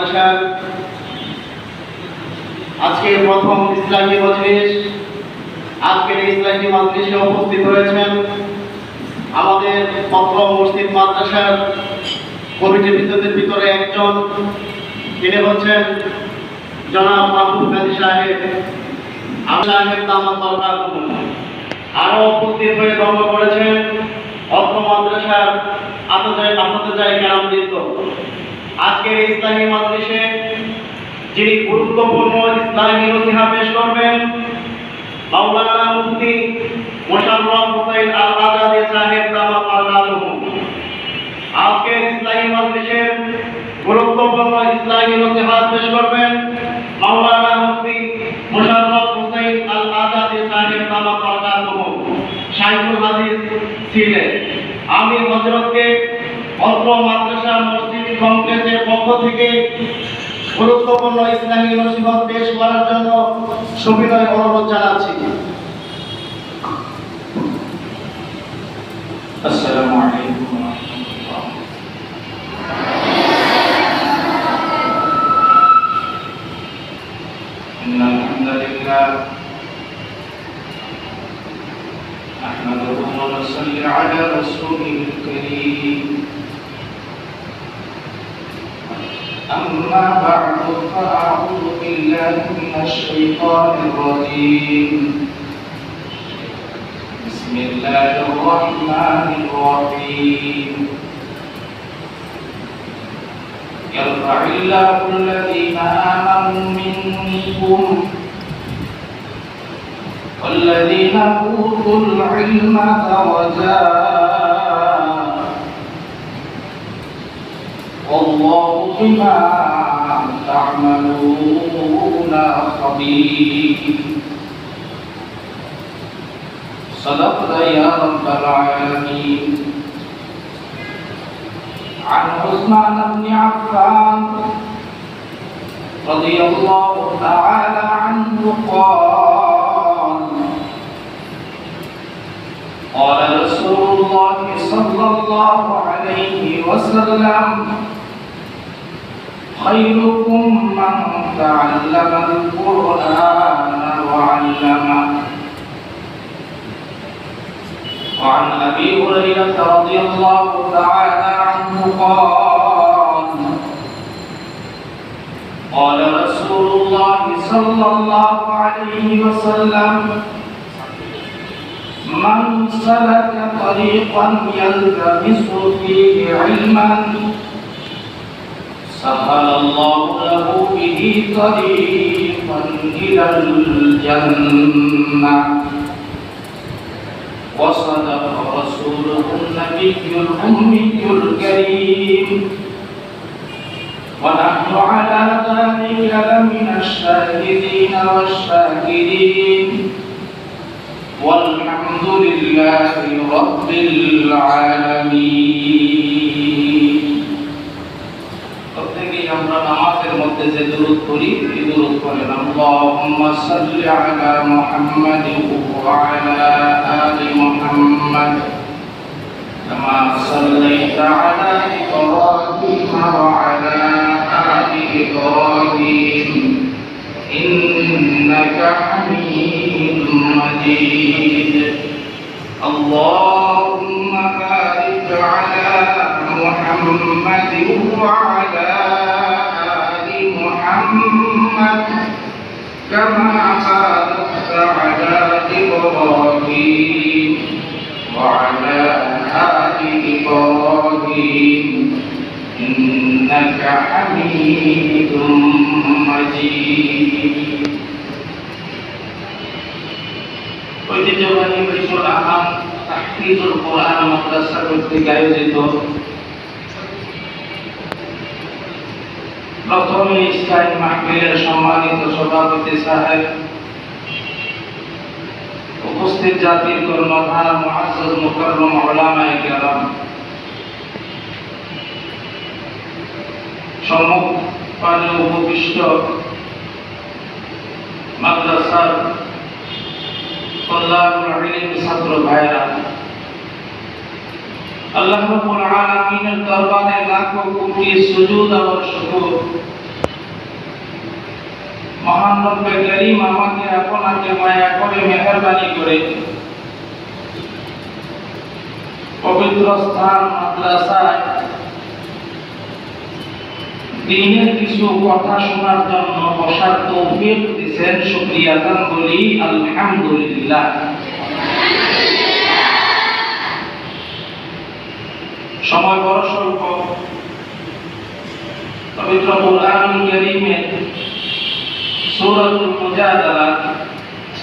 মাদ্রাসার আজকে প্রথম ইসলামী মজলিস। আজকের ইসলামী মজলিসে উপস্থিত হয়েছেন আমাদের পত্র মসজিদ মাদ্রাসার কমিটির ভিতরের ভিতরে একজন। তিনি হচ্ছেন জনাব মাহবুব গাজী সাহেব। সাহেব দামাত সরকার আরও উপস্থিত হয়ে গর্ব করেছেন অত্র মাদ্রাসার আতজায় আসাদজায় কেরামবৃন্দ আজকের ইসলামী মাদ্রাসে যিনি গুরুত্বপূর্ণ ইসলামী নসিহা পেশ করবেন, মাওলানা মুফতি মোশাররফ হোসেন আল আজাদি সাহেব দামাত আল্লাহুম আজকের ইসলামী মাদ্রাসের গুরুত্বপূর্ণ ইসলামী নসিহত পেশ করবেন মাওলানা মুফতি মোশাররফ হোসেন আল আজাদি সাহেব দামাত আল্লাহুম শাইখুল হাদিস ছিলেন আমি হযরতকে মসজিদ কমপ্লেক্সের পক্ষ থেকে গুরুত্বপূর্ণ ইসলামী নসিহত পেশ করার জন্য সবিনয় অনুরোধ জানাচ্ছি السلام عليكم ورحمة الله إن الحمد لله نحمده ونصلي على رسوله الكريم أما بعد فأعوذ بالله من الشيطان الرجيم. بسم الله الرحمن الرحيم. يرفع الله الذين آمنوا منكم والذين أوتوا العلم درجات والله بما تعملون خبير. صدقت يا رب العالمين. عن عثمان بن عفان رضي الله تعالى عنه قال قال رسول الله صلى الله عليه وسلم خيركم من تعلم القرآن وعلمه وعن أبي هريرة رضي الله تعالى عنه قال قال رسول الله صلى الله عليه وسلم من سلك طريقا يلتمس فيه علما سهل الله له به طريقا إلى الجنة. وصدق رسوله النبي الأمي الكريم. ونحن على ذلك لمن الشاهدين والشاكرين. والحمد لله رب العالمين. নামাজের মধ্যে যে দূরত করি এই দূরত করেন আল্লাহুম্মা সাল্লি আলা মুহাম্মাদ ওয়া আলা আলি মুহাম্মাদ كما صليت على إبراهيم وعلى آل إبراهيم إنك حميد مجيد اللهم بارك على محمد وعلى آل محمد كما باركت على إبراهيم وعلى آل إبراهيم إنك حميد مجيد ঐতিহ্যবাহী বিশুল আহাম তাহফিজুল কোরআন মাদ্রাসা কর্তৃক আয়োজিত প্রথমে ইসলামী মাহফিলের সম্মানিত সভাপতি সাহেব, উপস্থিত জাতির কর্মধার মহাজ্জুল মুকররম উলামায়ে কেরাম উপবিষ্ট মাদ্রাসার ইলম ছাত্র ভাইরা আল্লাহ দরবারে লাখো কোটি মহান রব্বে করিম আমাকে আপনাকে মায়া করে মেহরবানি করে পবিত্র স্থান মাদ্রাসায় দিনের কিছু কথা শোনার জন্য বসার তৌফিক দিয়েছেন শুকরিয়া বলি আলহামদুলিল্লাহ। সময় বড় স্বল্প পবিত্র কুরআনুল কারীমের সূরাতুল মুজাদালা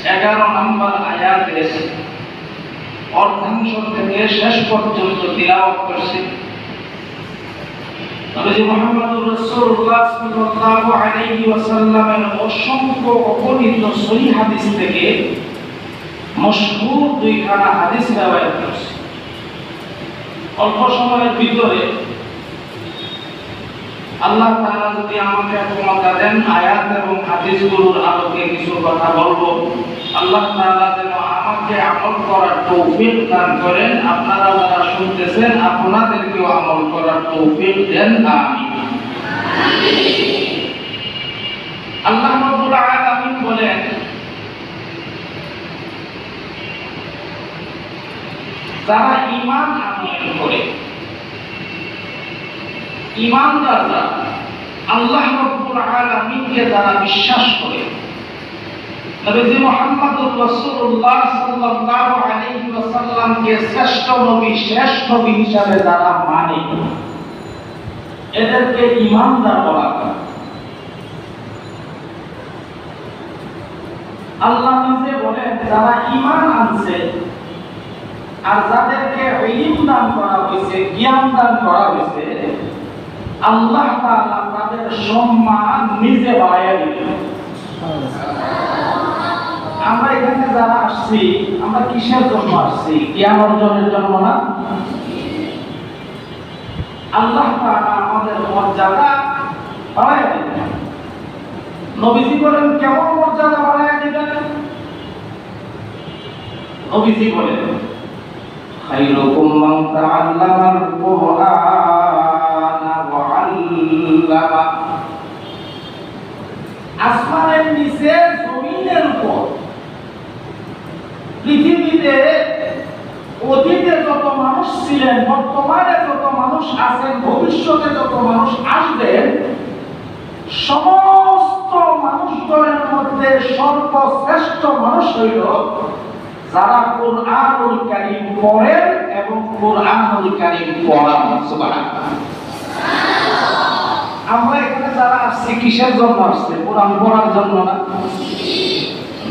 11 নম্বর অর্ধাংশ থেকে শেষ পর্যন্ত তিলাওয়াত অসংখ্য অগণিত সহিহ হাদিস থেকে মশহুর হাদিস অল্প সময়ের ভিতরে আল্লাহ তাআলা যদি আমাকে ক্ষমতা দেন আয়াত এবং হাদিসগুলোর আলোকে কিছু কথা বলব। আল্লাহ তাআলা যেন আমাকে আমল করার তৌফিক দান করেন। আপনারা যারা শুনতেছেন আপনাদেরকেও আমল করার তৌফিক দেন। আমিন। আল্লাহ রাব্বুল আলামিন বলেন যারা আনয়ন করে ইমানদাররা আল্লাহ রাব্বুল আলামিনকে যারা বিশ্বাস করে রাসূলুল্লাহ সাল্লাল্লাহু আলাইহি ওয়াসাল্লামকে শ্রেষ্ঠ নবী নবী হিসাবে যারা মানে এদেরকে ইমানদার বলা হয়। আল্লাহ নিজে বলেন, যারা ইমান আনছে আর যাদেরকে ইলম দান করা হয়েছে, জ্ঞান দান করা হয়েছে, আল্লাহ তাআলা তাদের সম্মান নিজে বাড়াইয়া দিবেন। আমরা এখানে যারা আসছি, আমরা কিসের জন্য আসছি? জ্ঞান অর্জনের জন্য না? আল্লাহ তাআলা আমাদের মর্যাদা বাড়াইয়া দিবেন। নবীজি বলেন, কেমন মর্যাদা বাড়াইয়া দিবেন? নবীজি বলেন خيركم من تعلم القرآن وعلمه আসমানের নিচে জমিনের উপর পৃথিবীতে অতীতে যত মানুষ ছিলেন বর্তমানে যত মানুষ আছেন ভবিষ্যতে যত মানুষ আসবেন সমস্ত মানুষগণের মধ্যে সর্বশ্রেষ্ঠ মানুষ হইল যারা কোরআনুল কারীম পড়েন এবং কোরআনুল কারীম পড়ান সুবহানাল্লাহ। আমরা এখানে যারা আসছি, কিসের জন্য আসছে? কোরআন পড়ার জন্য না?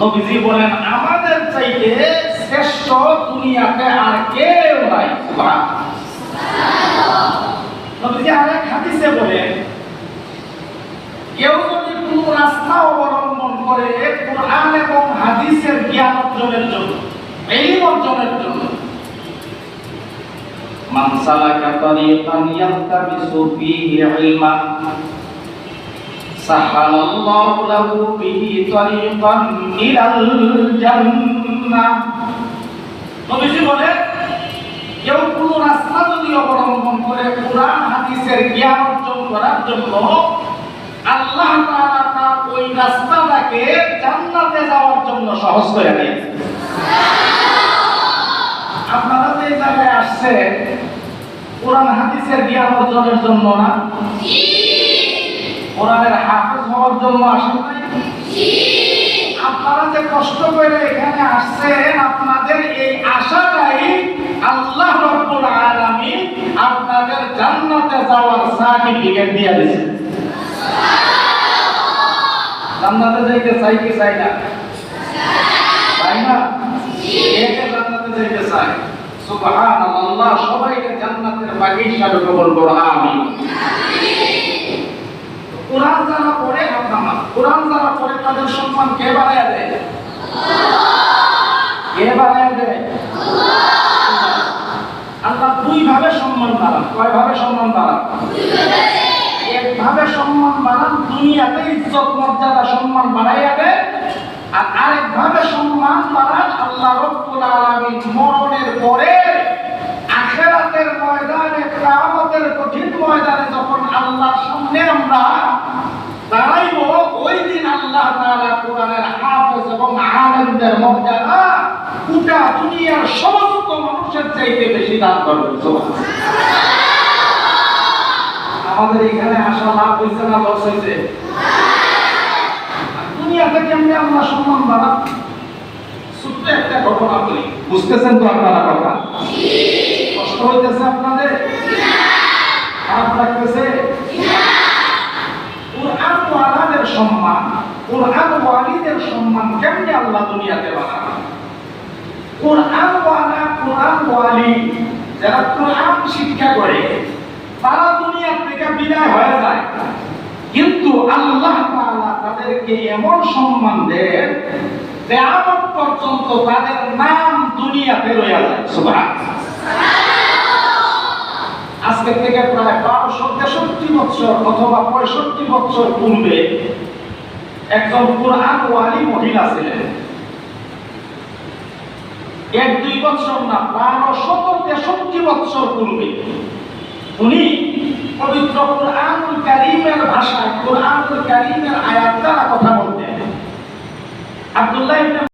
নবীজি বলেন, আমাদের চাইতে শ্রেষ্ঠ দুনিয়াতে আর কেউ নাই। নবীজি আরেক হাদিসে বলেন, কেউ যদি কোনো রাস্তা অবলম্বন করে কোরআন এবং হাদিসের জ্ঞান অর্জনের জন্য, ইলম অর্জনের জন্য। মান সালাকা তরিকান ইয়ালতামিসু ফীহি ইলমা সাহালাল্লাহু লাহু বিহি তরিকান ইলাল জান্নাহ নবীজি বলেন কেউ কোনো রাস্তা যদি অবলম্বন করে কোরআন, হাদিসের জ্ঞান অর্জন করার জন্য, আল্লাহ তাআলা ওই রাস্তাটাকে জান্নাতে যাওয়ার জন্য সহজ করে দিয়েছে আপনারা যে জায়গায় আসছে কোরআন হাদিসের জ্ঞান অর্জনের জন্য না? কোরআনের হাফেজ হওয়ার জন্য আসেন আপনারা যে কষ্ট করে এখানে আসছেন, আপনাদের এই আশাটাই আল্লাহ রাব্বুল আলামিন আপনাদের জান্নাতে যাওয়ার সার্টিফিকেট দিয়ে দিয়েছেন। জান্নাতে যাইতে চাই কি চাই না? চাই না? একে জান্নাতে যাইতে চাই। সুবহানাল্লাহ সবাইকে জান্নাতের বাগিচা কবুল করো আমিন। কোরআন যারা পড়ে আপনারা কোরআন যারা পড়ে তাদের সম্মান কে বাড়ায় দেয়? কে বাড়ায় দেয়? আল্লাহ দুই ভাবে সম্মান বাড়ান। কয় ভাবে সম্মান বাড়ান? একভাবে সম্মান বাড়ান দুনিয়াতে ইজ্জত, মর্যাদা, সম্মান বাড়াইয়া দেয় আর আরেকভাবে সম্মান বাড়ান আল্লাহ রব্বুল আলামিন মরণের পরে, আখেরাতের ময়দানে, কিয়ামতের কঠিন ময়দানে যখন আল্লাহর সামনে আমরা দাঁড়াইব, ওই দিন আল্লাহ তাআলা কোরআনের হাফেজ এবং আলেমদের মর্যাদা গোটা দুনিয়ার সমস্ত মানুষের চাইতে বেশি দান করবে আমাদের এখানে আসা লাভ হয়েছে না লস হয়েছে? দুনিয়াতে আমরা সম্মান বাড়া ছোট্ট একটা ঘটনা বলি। বুঝতেছেন তো আপনারা কথা? কষ্ট হইতেছে আপনাদের? খারাপ লাগতেছে? কোরআন ওয়ালাদের সম্মান, কোরআন ওয়ালিদের সম্মান কেমনি আল্লাহ দুনিয়াতে বানাবে কোরআন ওয়ালা, কোরআন ওয়ালি যারা কোরআন শিক্ষা করে, তারা থেকে বিদায় হয়ে যায়। কিন্তু আল্লাহ তাদেরকে এমন সম্মান দেন পর্যন্ত তাদের নাম দুনিয়াতে রয়ে যায়। আজকে থেকে প্রায় বারোশো তেষট্টি বছর অথবা পঁয়ষট্টি বছর পূর্বে একজন কোরআন ওয়ালি মহিলা ছিলেন। এক দুই বছর না বারোশো তেষট্টি বছর পূর্বে। উনি পবিত্র কোরআনুল কারীমের ভাষায় কোরআনুল কারীমের আয়াত দ্বারা কথা বলতেন আব্দুল্লাহ ইবনে